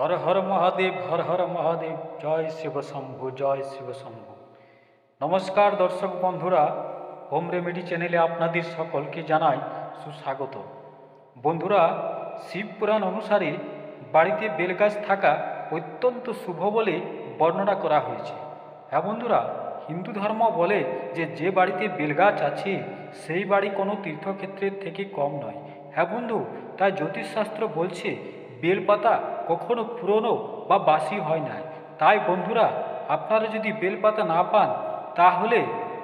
হর হর মহাদেব, হর হর মহাদেব, জয় শিব শম্ভু, জয় শিব শম্ভু। নমস্কার দর্শক বন্ধুরা, হোম রেমেডি চ্যানেলে আপনাদের সকলকে জানাই সুস্বাগত। বন্ধুরা, শিব পুরাণ অনুসারে বাড়িতে বেলগাছ থাকা অত্যন্ত শুভ বলে বর্ণনা করা হয়েছে। হ্যাঁ বন্ধুরা, হিন্দু ধর্ম বলে যে যে বাড়িতে বেলগাছ আছে, সেই বাড়ি কোনো তীর্থক্ষেত্রের থেকে কম নয়। হ্যাঁ বন্ধু, তাই জ্যোতিষশাস্ত্র বলছে বেলপাতা কখনো পুরনো বা বাসি হয় না তাই বন্ধুরা, আপনারা যদি বেলপাতা না পান, তাহলে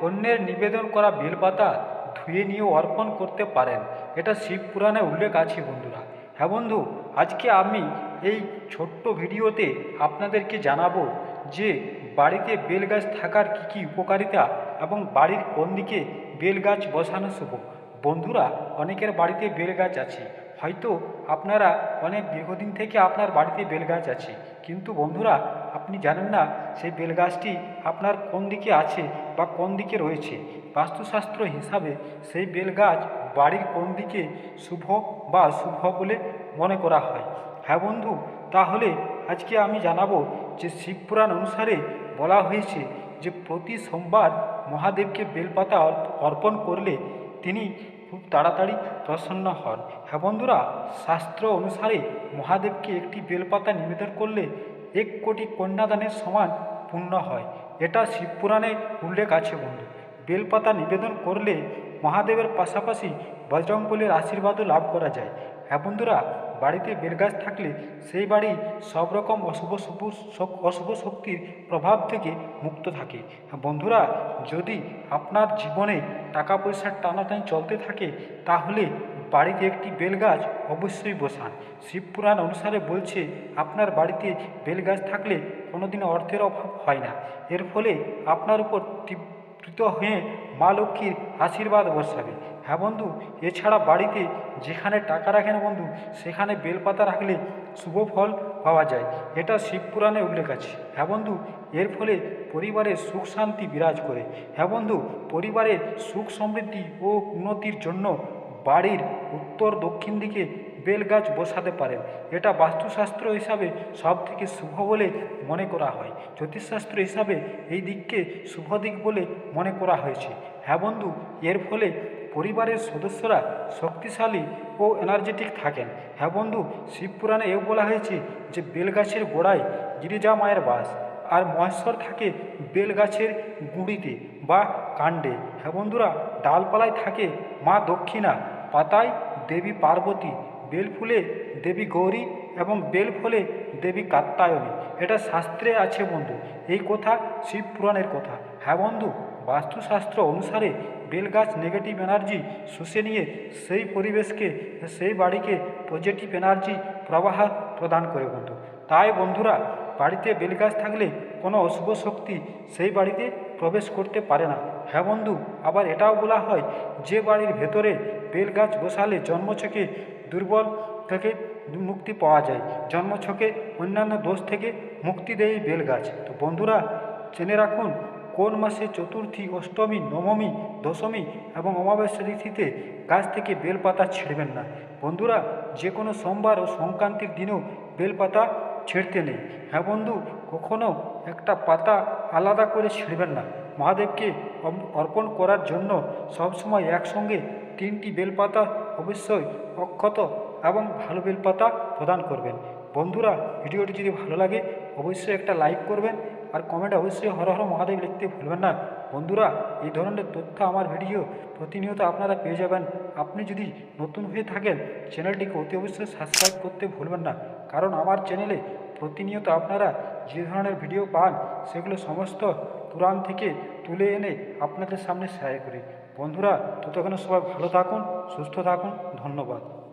অন্যের নিবেদন করা বেলপাতা ধুয়ে নিয়ে অর্পণ করতে পারেন। এটা শিব পুরাণে উল্লেখ আছে বন্ধুরা। হ্যাঁ বন্ধু, আজকে আমি এই ছোট্ট ভিডিওতে আপনাদেরকে জানাব যে বাড়িতে বেল গাছ থাকার কী কী উপকারিতা এবং বাড়ির কোন দিকে বেল গাছ বসানো শুভ। বন্ধুরা, অনেকের বাড়িতে বেল গাছ আছে। হয়তো আপনারা অনেক দীর্ঘদিন থেকে আপনার বাড়িতে বেলগাছ আছে। কিন্তু বন্ধুরা, আপনি জানেন না সেই বেলগাছটি আপনার কোন দিকে আছে বা কোন দিকে রয়েছে? বাস্তুশাস্ত্র হিসাবে সেই বেলগাছ বাড়ির কোন দিকে শুভ বা অশুভ বলে মনে করা হয়। হ্যাঁ বন্ধু, তাহলে আজকে আমি জানাব যে শিবপুরাণ অনুসারে বলা হয়েছে যে প্রতি সোমবার মহাদেবকে বেলপাতা অর্প- অর্পণ করলে তিনি খুব তাড়াতাড়ি প্রসন্ন হন। হ্যাঁ বন্ধুরা, শাস্ত্র অনুসারে মহাদেবকে একটি বেলপাতা নিবেদন করলে এক কোটি কন্যাদানের সমান পূর্ণ হয়। এটা শিবপুরাণে উল্লেখ আছে বন্ধু। বেলপাতা নিবেদন করলে মহাদেবের পাশাপাশি বজরঙ্গলের আশীর্বাদও লাভ করা যায়। হ্যাঁ বন্ধুরা বাড়িতে বেলগাছ থাকলে সেই বাড়ি সব রকম অশুভ শুভ অশুভ শক্তির প্রভাব থেকে মুক্ত থাকে। বন্ধুরা, যদি আপনার জীবনে টাকা পয়সার টানাটানি চলতে থাকে, তাহলে বাড়িতে একটি বেলগাছ অবশ্যই বসান। শিবপুরাণ অনুসারে বলছে, আপনার বাড়িতে বেলগাছ থাকলে কোনোদিন অর্থের অভাব হয় না। এর ফলে আপনার উপর তৃপ্ত হয়ে মা লক্ষ্মীর আশীর্বাদ বর্ষাবে। হ্যাঁ বন্ধু, এছাড়া বাড়িতে যেখানে টাকা রাখেন বন্ধু, সেখানে বেলপাতা রাখলে শুভ ফল পাওয়া যায়। এটা শিবপুরাণে উল্লেখ আছে। হ্যাঁ বন্ধু, এর ফলে পরিবারে সুখ শান্তি বিরাজ করে। হ্যাঁ বন্ধু, পরিবারে সুখ সমৃদ্ধি ও উন্নতির জন্য বাড়ির উত্তর দক্ষিণ দিকে বেল গাছ বসাতে পারেন। এটা বাস্তুশাস্ত্র হিসাবে সব থেকে শুভ বলে মনে করা হয়। জ্যোতিষশাস্ত্র হিসাবে এই দিককে শুভ দিক বলে মনে করা হয়েছে। হ্যাঁ বন্ধু, এর ফলে পরিবারের সদস্যরা শক্তিশালী ও এনার্জেটিক থাকেন। হ্যাঁ বন্ধু শিবপুরাণে এও বলা হয়েছে যে বেলগাছের গোড়ায় গিরিজা মায়ের বাস, আর মহেশ্বর থাকে বেলগাছের গুঁড়িতে বা কাণ্ডে। হ্যাঁ বন্ধুরা, ডালপালায় থাকে মা দক্ষিণা, পাতায় দেবী পার্বতী বেলফুলে দেবী গৌরী এবং বেলফলে দেবী কাত্তায়নী এটা শাস্ত্রে আছে বন্ধু। এই কথা শিব পুরাণের কথা। হ্যাঁ বন্ধু, বাস্তুশাস্ত্র অনুসারে বেলগাছ নেগেটিভ এনার্জি শুষে নিয়ে সেই পরিবেশকে, সেই বাড়িকে পজিটিভ এনার্জি প্রবাহ প্রদান করে বন্ধু। তাই বন্ধুরা, বাড়িতে বেলগাছ থাকলে কোনো অশুভ শক্তি সেই বাড়িতে প্রবেশ করতে পারে না। হ্যাঁ বন্ধু, আবার এটাও বলা হয়, যে বাড়ির ভেতরে বেলগাছ বসালে জন্মছকে দুর্বল থেকে মুক্তি পাওয়া যায়। জন্মছকে অন্যান্য দোষ থেকে মুক্তি দেয় বেলগাছ। তো বন্ধুরা, জেনে রাখুন, কোন মাসে চতুর্থী, অষ্টমী, নবমী, দশমী এবং অমাবস্যা তিথিতে গাছ থেকে বেলপাতা ছিঁড়বেন না। বন্ধুরা যে কোনো সোমবার ও সংক্রান্তির দিনেও বেলপাতা ছিঁড়তে নেই। হ্যাঁ বন্ধু, কখনো একটা পাতা আলাদা করে ছিঁড়বেন না। মহাদেবকে অর্পণ করার জন্য সবসময় একসঙ্গে তিনটি বেলপাতা অবশ্যই অক্ষত এবং ভালো বেলপাতা প্রদান করবেন। বন্ধুরা, ভিডিওটি যদি ভালো লাগে, অবশ্যই একটা লাইক করবেন আর কমেন্টে অবশ্যই হর হর মহাদেব লিখতে ভুলবেন না। বন্ধুরা, এই ধরনের তথ্য আমার ভিডিও প্রতিনিয়ত আপনারা পেয়ে যাবেন। আপনি যদি নতুন হয়ে থাকেন, চ্যানেলটিকে অতি অবশ্যই সাবস্ক্রাইব করতে ভুলবেন না। কারণ আমার চ্যানেলে প্রতিনিয়ত আপনারা যে ধরনের ভিডিও পান, সেগুলো সমস্ত পুরাণ থেকে তুলে এনে আপনাদের সামনে শেয়ার করি। বন্ধুরা, ততক্ষণে সবাই ভালো থাকুন, সুস্থ থাকুন। ধন্যবাদ।